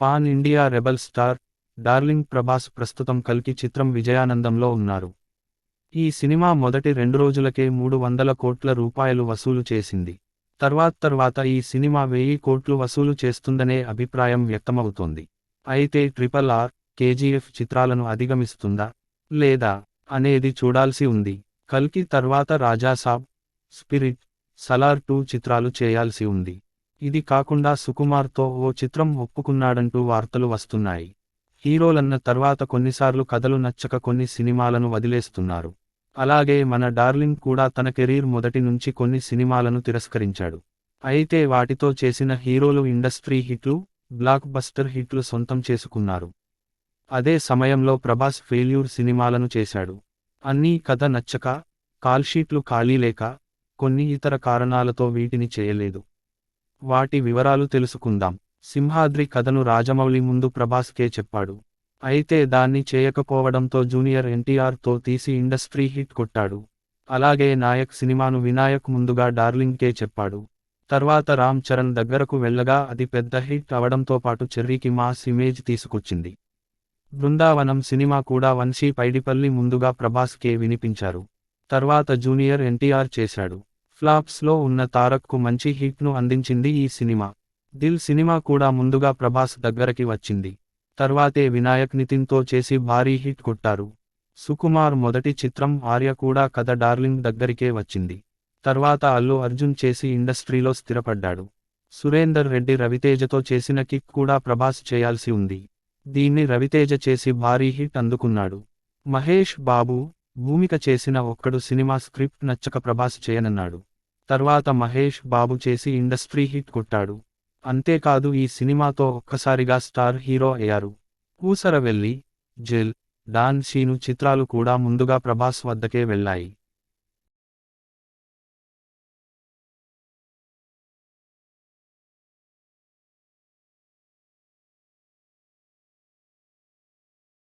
Pan India rebel star darling Prabhas ప్రస్తుతం కల్కి చిత్రం విజయానందంలో ఉన్నారు. ఈ సినిమా మొదటి రెండు రోజులకే మూడు వందల కోట్ల రూపాయలు వసూలు చేసింది. తర్వాత తర్వాత ఈ సినిమా వెయ్యి కోట్లు వసూలు చేస్తుందనే అభిప్రాయం వ్యక్తమవుతోంది. అయితే ట్రిపుల్ ఆర్ కేజీఎఫ్ చిత్రాలను అధిగమిస్తుందా? లేదా? అనేది చూడాల్సి ఉంది. కల్కి తర్వాత రాజాసాబ్ స్పిరిట్ సలార్ టూ చిత్రాలు చేయాల్సి ఉంది. ఇది కాకుండా సుకుమార్తో ఓ చిత్రం ఒప్పుకున్నాడంటూ వార్తలు వస్తున్నాయి. హీరోలన్న తర్వాత కొన్నిసార్లు కథలు నచ్చక కొన్ని సినిమాలను వదిలేస్తున్నారు. అలాగే మన డార్లింగ్ కూడా తన కెరీర్ మొదటి నుంచి కొన్ని సినిమాలను తిరస్కరించాడు. అయితే వాటితో చేసిన హీరోలు ఇండస్ట్రీ హిట్లు బ్లాక్ బస్టర్ హిట్లు సొంతం చేసుకున్నారు. అదే సమయంలో ప్రభాస్ ఫెయిల్యూర్ సినిమాలను చేశాడు. అన్నీ కథ నచ్చక కాల్షీట్లు ఖాళీ లేక కొన్ని ఇతర కారణాలతో వీటిని చేయలేదు. వాటి వివరాలు తెలుసుకుందాం. సింహాద్రి కథను రాజమౌళి ముందు ప్రభాస్కే చెప్పాడు. అయితే దాన్ని చేయకపోవడంతో జూనియర్ ఎన్టీఆర్తో తీసి ఇండస్ట్రీ హిట్ కొట్టాడు. అలాగే నాయక్ సినిమాను వినాయక్ ముందుగా డార్లింగ్కే చెప్పాడు. తర్వాత రామ్ చరణ్ దగ్గరకు వెళ్ళగా అది పెద్ద హిట్ అవడంతో పాటు చెర్రీకి మాస్ ఇమేజ్ తీసుకొచ్చింది. బృందావనం సినిమా కూడా వంశీ పైడిపల్లి ముందుగా ప్రభాస్కే వినిపించారు. తర్వాత జూనియర్ ఎన్టీఆర్ చేశాడు. ఫ్లాప్స్లో ఉన్న తారక్కు మంచి హిట్ను అందించింది ఈ సినిమా. దిల్ సినిమా కూడా ముందుగా ప్రభాస్ దగ్గరకి వచ్చింది. తర్వాతే వినాయక్ నితిన్తో చేసి భారీ హిట్ కొట్టారు. సుకుమార్ మొదటి చిత్రం ఆర్య కూడా కథ డార్లింగ్ దగ్గరికే వచ్చింది. తర్వాత అల్లు అర్జున్ చేసి ఇండస్ట్రీలో స్థిరపడ్డాడు. సురేందర్ రెడ్డి రవితేజతో చేసిన కిక్ కూడా ప్రభాస్ చేయాల్సి ఉంది. దీన్ని రవితేజ చేసి భారీ హిట్ అందుకున్నాడు. మహేష్ బాబు భూమిక చేసిన ఒక్కడు సినిమా స్క్రిప్ట్ నచ్చక ప్రభాస్ చేయనన్నాడు. తర్వాత మహేష్ బాబు చేసి ఇండస్ట్రీ హిట్ కొట్టాడు. అంతేకాదు ఈ సినిమాతో ఒక్కసారిగా స్టార్ హీరో అయ్యారు. కూసరవెల్లి జెల్ డాన్ షీను చిత్రాలు కూడా ముందుగా ప్రభాస్ వద్దకే వెళ్ళాయి.